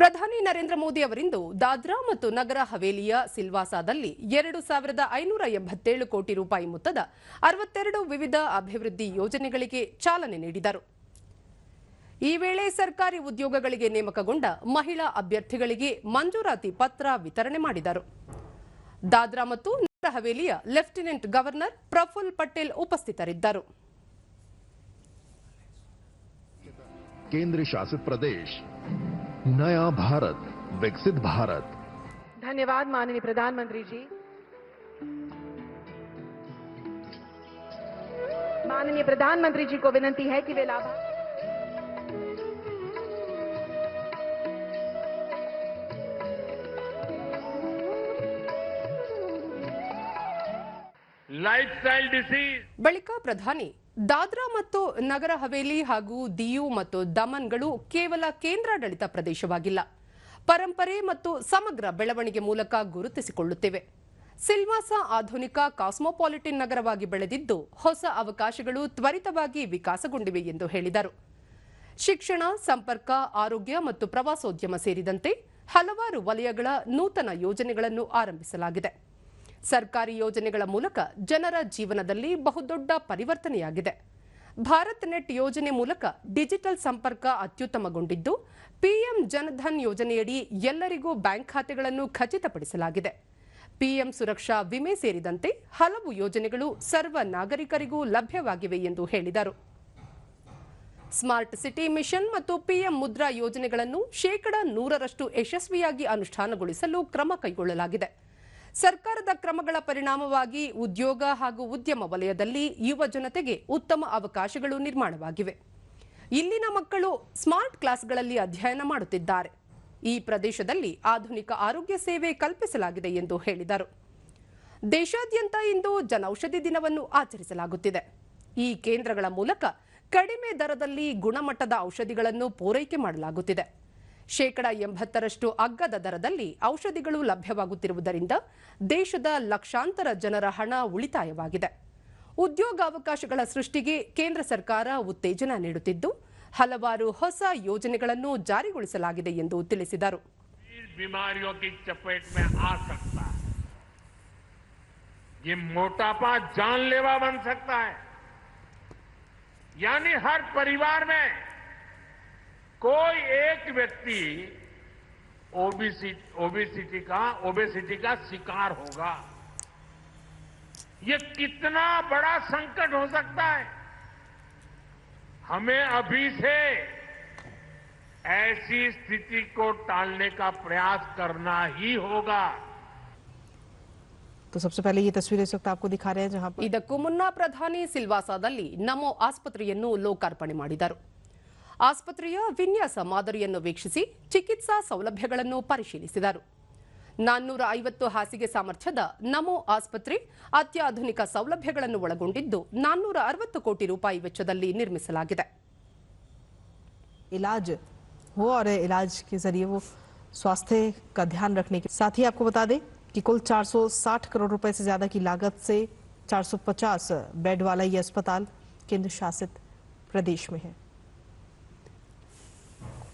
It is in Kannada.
ಪ್ರಧಾನಿ ನರೇಂದ್ರ ಮೋದಿ ಅವರಿಂದು ದಾದ್ರಾ ಮತ್ತು ನಗರ ಹವೇಲಿಯ ಸಿಲ್ವಾಸಾದಲ್ಲಿ ಎರಡು ಸಾವಿರದ ಐನೂರ ಎಂಬತ್ತೇಳು ಕೋಟಿ ರೂಪಾಯಿ ಮೊತ್ತದ ಅರವತ್ತೆರಡು ವಿವಿಧ ಅಭಿವೃದ್ಧಿ ಯೋಜನೆಗಳಿಗೆ ಚಾಲನೆ ನೀಡಿದರು. ಈ ವೇಳೆ ಸರ್ಕಾರಿ ಉದ್ಯೋಗಗಳಿಗೆ ನೇಮಕಗೊಂಡ ಮಹಿಳಾ ಅಭ್ಯರ್ಥಿಗಳಿಗೆ ಮಂಜೂರಾತಿ ಪತ್ರ ವಿತರಣೆ ಮಾಡಿದರು. ದಾದ್ರಾ ಮತ್ತು ನಗರ ಹವೇಲಿಯ ಲೆಫ್ಟಿನೆಂಟ್ ಗವರ್ನರ್ ಪ್ರಫುಲ್ ಪಟೇಲ್ ಉಪಸ್ಥಿತರಿದ್ದರು. ಕೇಂದ್ರ ಶಾಸಿತ ಪ್ರದೇಶ नया भारत विकसित भारत धन्यवाद माननीय प्रधानमंत्री जी माननीय प्रधानमंत्री जी को विनंती है कि वे लाभार्थी lifestyle disease ಬಳಿಕ ಪ್ರಧಾನಿ ದಾದ್ರಾ ಮತ್ತು ನಗರ ಹವೇಲಿ ಹಾಗೂ ದಿಯು ಮತ್ತು ದಮನ್ಗಳು ಕೇವಲ ಕೇಂದ್ರಾಡಳಿತ ಪ್ರದೇಶವಾಗಿಲ್ಲ. ಪರಂಪರೆ ಮತ್ತು ಸಮಗ್ರ ಬೆಳವಣಿಗೆ ಮೂಲಕ ಗುರುತಿಸಿಕೊಳ್ಳುತ್ತಿವೆ. ಸಿಲ್ವಾಸ ಆಧುನಿಕ ಕಾಸ್ಮೋಪಾಲಿಟಿನ್ ನಗರವಾಗಿ ಬೆಳೆದಿದ್ದು, ಹೊಸ ಅವಕಾಶಗಳು ತ್ವರಿತವಾಗಿ ವಿಕಾಸಗೊಂಡಿವೆ ಎಂದು ಹೇಳಿದರು. ಶಿಕ್ಷಣ, ಸಂಪರ್ಕ, ಆರೋಗ್ಯ ಮತ್ತು ಪ್ರವಾಸೋದ್ಯಮ ಸೇರಿದಂತೆ ಹಲವಾರು ವಲಯಗಳ ನೂತನ ಯೋಜನೆಗಳನ್ನು ಆರಂಭಿಸಲಾಗಿದೆ. ಸರ್ಕಾರಿ ಯೋಜನೆಗಳ ಮೂಲಕ ಜನರ ಜೀವನದಲ್ಲಿ ಬಹುದೊಡ್ಡ ಪರಿವರ್ತನೆಯಾಗಿದೆ. ಭಾರತ್ ನೆಟ್ ಯೋಜನೆ ಮೂಲಕ ಡಿಜಿಟಲ್ ಸಂಪರ್ಕ ಅತ್ಯುತ್ತಮಗೊಂಡಿದ್ದು, ಪಿಎಂ ಜನಧನ್ ಯೋಜನೆಯಡಿ ಎಲ್ಲರಿಗೂ ಬ್ಯಾಂಕ್ ಖಾತೆಗಳನ್ನು ಖಚಿತಪಡಿಸಲಾಗಿದೆ. ಪಿಎಂ ಸುರಕ್ಷಾ ವಿಮೆ ಸೇರಿದಂತೆ ಹಲವು ಯೋಜನೆಗಳು ಸರ್ವ ನಾಗರಿಕರಿಗೂ ಲಭ್ಯವಾಗಿವೆ ಎಂದು ಹೇಳಿದರು. ಸ್ಮಾರ್ಟ್ ಸಿಟಿ ಮಿಷನ್ ಮತ್ತು ಪಿಎಂ ಮುದ್ರಾ ಯೋಜನೆಗಳನ್ನು ಶೇಕಡ ನೂರರಷ್ಟು ಯಶಸ್ವಿಯಾಗಿ ಅನುಷ್ಠಾನಗೊಳಿಸಲು ಕ್ರಮ ಕೈಗೊಳ್ಳಲಾಗಿದೆ. ಸರ್ಕಾರದ ಕ್ರಮಗಳ ಪರಿಣಾಮವಾಗಿ ಉದ್ಯೋಗ ಹಾಗೂ ಉದ್ಯಮ ವಲಯದಲ್ಲಿ ಯುವ ಜನತೆಗೆ ಉತ್ತಮ ಅವಕಾಶಗಳು ನಿರ್ಮಾಣವಾಗಿವೆ. ಇಲ್ಲಿನ ಮಕ್ಕಳು ಸ್ಮಾರ್ಟ್ ಕ್ಲಾಸ್ಗಳಲ್ಲಿ ಅಧ್ಯಯನ ಮಾಡುತ್ತಿದ್ದಾರೆ. ಈ ಪ್ರದೇಶದಲ್ಲಿ ಆಧುನಿಕ ಆರೋಗ್ಯ ಸೇವೆ ಕಲ್ಪಿಸಲಾಗಿದೆ ಎಂದು ಹೇಳಿದರು. ದೇಶಾದ್ಯಂತ ಇಂದು ಜನೌಷಧಿ ದಿನವನ್ನು ಆಚರಿಸಲಾಗುತ್ತಿದೆ. ಈ ಕೇಂದ್ರಗಳ ಮೂಲಕ ಕಡಿಮೆ ದರದಲ್ಲಿ ಗುಣಮಟ್ಟದ ಔಷಧಿಗಳನ್ನು ಪೂರೈಕೆ ಮಾಡಲಾಗುತ್ತಿದೆ. ಶೇಕಡ ಎಂಬತ್ತರಷ್ಟು ಅಗ್ಗದ ದರದಲ್ಲಿ ಔಷಧಿಗಳು ಲಭ್ಯವಾಗುತ್ತಿರುವುದರಿಂದ ದೇಶದ ಲಕ್ಷಾಂತರ ಜನರ ಹಣ ಉಳಿತಾಯವಾಗಿದೆ ಉದ್ಯೋಗಾವಕಾಶಗಳ ಸೃಷ್ಟಿಗೆ ಕೇಂದ್ರ ಸರ್ಕಾರ ಉತ್ತೇಜನ ನೀಡುತ್ತಿದ್ದು ಹಲವಾರು ಹೊಸ ಯೋಜನೆಗಳನ್ನು ಜಾರಿಗೊಳಿಸಲಾಗಿದೆ ಎಂದು ತಿಳಿಸಿದರು इस बीमारियों की चपेट में आ सकता है ये मोटापा जानलेवा बन सकता है यानी हर परिवार में कोई एक व्यक्ति ओबीसी ओबेसिटी का ओबेसिटी का शिकार होगा ये कितना बड़ा संकट हो सकता है हमें अभी से ऐसी स्थिति को टालने का प्रयास करना ही होगा तो सबसे पहले ये तस्वीर इस वक्त आपको दिखा रहे हैं जहां पर ಇದಕ್ಕೂ ಮುನ್ನ ಪ್ರಧಾನಿ ಸಿಲ್ವಾಸಾದಲ್ಲಿ ನಮೋ ಆಸ್ಪತ್ರೆಯನ್ನು ಲೋಕಾರ್ಪಣೆ ಮಾಡಿದರು ಆಸ್ಪತ್ರೆಯ ವಿನ್ಯಾಸ ಮಾದರಿಯನ್ನು ವೀಕ್ಷಿಸಿ ಚಿಕಿತ್ಸಾ ಸೌಲಭ್ಯಗಳನ್ನು ಪರಿಶೀಲಿಸಿದರು ನಾನ್ನೂರ ಐವತ್ತು ಹಾಸಿಗೆ ಸಾಮರ್ಥ್ಯದ ನಮೋ ಆಸ್ಪತ್ರೆ ಅತ್ಯಾಧುನಿಕ ಸೌಲಭ್ಯಗಳನ್ನು ಒಳಗೊಂಡಿದ್ದು ನಾನ್ನೂರ ಅರವತ್ತು ಕೋಟಿ ರೂಪಾಯಿ ವೆಚ್ಚದಲ್ಲಿ ನಿರ್ಮಿಸಲಾಗಿದೆ इलाज हो और इलाज के जरिए वो स्वास्थ्य का ध्यान रखने के साथ ही आपको बता दें कि कुल 460 करोड़ रुपए से ज्यादा की लागत से 450 बेड वाला ये अस्पताल केंद्र शासित प्रदेश में है